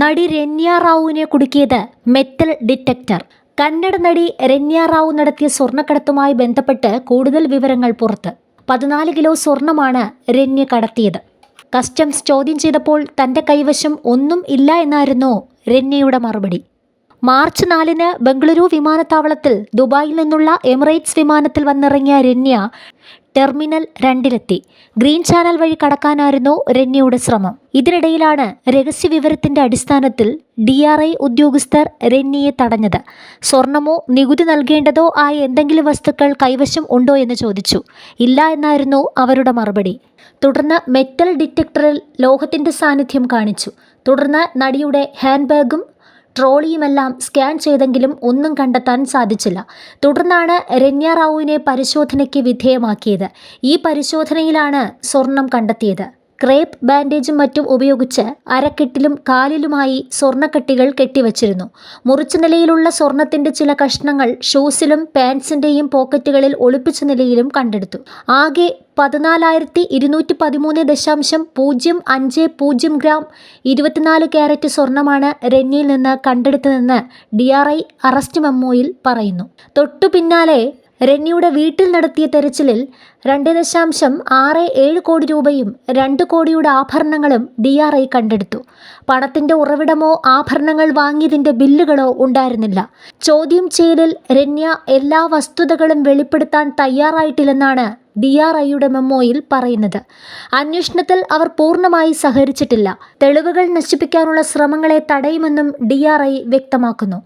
നടി രന്യ റാവുവിനെ കുടുക്കിയത് മെറ്റൽ ഡിറ്റക്ടർ. കന്നഡ നടി രന്യ റാവു നടത്തിയ സ്വർണക്കടത്തുമായി ബന്ധപ്പെട്ട് കൂടുതൽ വിവരങ്ങൾ പുറത്ത്. പതിനാല് കിലോ സ്വർണമാണ് രന്യ കടത്തിയത്. കസ്റ്റംസ് ചോദ്യം ചെയ്തപ്പോൾ തന്റെ കൈവശം ഒന്നും ഇല്ല എന്നായിരുന്നു രന്യയുടെ മറുപടി. മാർച്ച് നാലിന് ബംഗളൂരു വിമാനത്താവളത്തിൽ ദുബായിൽ നിന്നുള്ള എമിറേറ്റ്സ് വിമാനത്തിൽ വന്നിറങ്ങിയ രന്യ ടെർമിനൽ രണ്ടിലെത്തി. ഗ്രീൻ ചാനൽ വഴി കടക്കാനായിരുന്നു രന്യയുടെ ശ്രമം. ഇതിനിടയിലാണ് രഹസ്യ വിവരത്തിന്റെ അടിസ്ഥാനത്തിൽ ഡി ആർ ഐ ഉദ്യോഗസ്ഥർ രന്യയെ തടഞ്ഞത്. സ്വർണമോ നികുതി നൽകേണ്ടതോ ആയ എന്തെങ്കിലും വസ്തുക്കൾ കൈവശം ഉണ്ടോ എന്ന് ചോദിച്ചു. ഇല്ല എന്നായിരുന്നു അവരുടെ മറുപടി. തുടർന്ന് മെറ്റൽ ഡിറ്റക്ടറിൽ ലോഹത്തിന്റെ സാന്നിധ്യം കാണിച്ചു. തുടർന്ന് നടിയുടെ ഹാൻഡ് ബാഗും ട്രോളിയുമെല്ലാം സ്കാൻ ചെയ്തെങ്കിലും ഒന്നും കണ്ടെത്താൻ സാധിച്ചില്ല. തുടർന്നാണ് രന്യ റാവുവിനെ പരിശോധനയ്ക്ക് വിധേയമാക്കിയത്. ഈ പരിശോധനയിലാണ് സ്വർണം കണ്ടെത്തിയത്. ക്രേപ്പ് ബാൻഡേജും മറ്റും ഉപയോഗിച്ച് അരക്കെട്ടിലും കാലിലുമായി സ്വർണക്കെട്ടികൾ കെട്ടിവച്ചിരുന്നു. മുറിച്ച നിലയിലുള്ള സ്വർണത്തിന്റെ ചില കഷ്ണങ്ങൾ ഷൂസിലും പാൻസിന്റെയും പോക്കറ്റുകളിൽ ഒളിപ്പിച്ച നിലയിലും കണ്ടെടുത്തു. ആകെ പതിനാലായിരത്തി ഇരുന്നൂറ്റി പതിമൂന്ന് ദശാംശം പൂജ്യം അഞ്ച് പൂജ്യം ഗ്രാം ഇരുപത്തിനാല് ക്യാരറ്റ് സ്വർണമാണ് രന്യയിൽ നിന്ന് കണ്ടെടുത്തതെന്ന് ഡി ആർ ഐ അറസ്റ്റ് മെമ്മോയിൽ പറയുന്നു. തൊട്ടു പിന്നാലെ രന്യയുടെ വീട്ടിൽ നടത്തിയ തെരച്ചിലിൽ രണ്ട് ദശാംശം ആറ് ഏഴ് കോടി രൂപയും രണ്ട് കോടിയുടെ ആഭരണങ്ങളും ഡി ആർ ഐ കണ്ടെടുത്തു. പണത്തിന്റെ ഉറവിടമോ ആഭരണങ്ങൾ വാങ്ങിയതിന്റെ ബില്ലുകളോ ഉണ്ടായിരുന്നില്ല. ചോദ്യം ചെയ്യലിൽ രന്യ എല്ലാ വസ്തുതകളും വെളിപ്പെടുത്താൻ തയ്യാറായിട്ടില്ലെന്നാണ് ഡി ആർ ഐയുടെ മെമ്മോയിൽ പറയുന്നത്. അന്വേഷണത്തിൽ അവർ പൂർണമായി സഹകരിച്ചിട്ടില്ല. തെളിവുകൾ നശിപ്പിക്കാനുള്ള ശ്രമങ്ങളെ തടയുമെന്നും ഡി ആർ ഐ വ്യക്തമാക്കുന്നു.